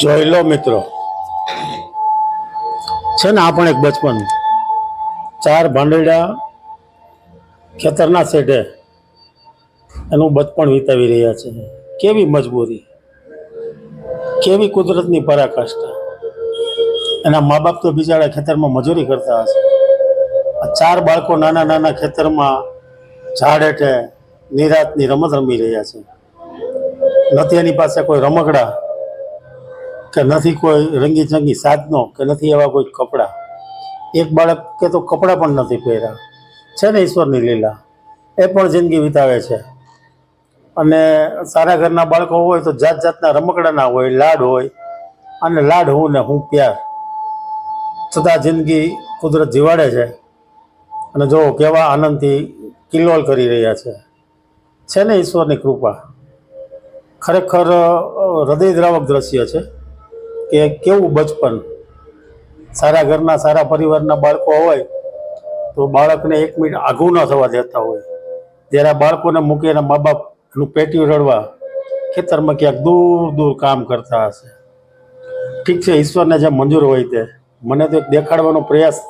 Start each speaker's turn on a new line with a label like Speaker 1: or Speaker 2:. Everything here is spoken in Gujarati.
Speaker 1: જોઈ લો મિત્રો. છે ને, આ પણ એક બચપન. ચાર ભાંડેડા ખેતરના શેઢે એનું બચપણ વિતાવી રહ્યા છે. કેવી મજબૂરી. કેવી કુદરતની પરાકાષ્ઠા. એના મા બાપ તો બિચારા ખેતરમાં મજૂરી કરતા હશે. ચાર બાળકો નાના નાના ખેતરમાં ઝાડ હેઠે નિરાતની રમત રમી રહ્યા છે. નથી એની પાસે કોઈ રમકડા કે નથી કોઈ રંગી ચંગી સાધનો કે નથી એવા કોઈ કપડાં? એક બાળક કે તો કપડાં પણ નથી પહેર્યા. છે ને ઈશ્વરની લીલા? એ પણ જિંદગી વિતાવે છે. અને સારા ઘરના બાળકો હોય તો જાત જાતના રમકડાના હોય, લાડ હોય, અને લાડ હું ને હું પ્યાર. છતાં જિંદગી કુદરત જીવાડે છે. અને જો કેવા આનંદથી કિલ્લોલ કરી રહ્યા છે. છે ને ઈશ્વરની કૃપા? ખરેખર હૃદયદ્રાવક દ્રશ્ય છે કે કેવું બચપન. સારા ઘરના સારા પરિવારના બાળકો હોય તો બાળકને એક મિનિટ આઘું ન થવા દેતા હોય. જ્યારે આ બાળકોને મૂકી એના મા બાપનું પેટી રડવા ખેતરમાં ક્યાંક દૂર દૂર કામ કરતા હશે. ઠીક છે, ઈશ્વરને જે મંજૂર હોય તે. મને તો એક દેખાડવાનો પ્રયાસ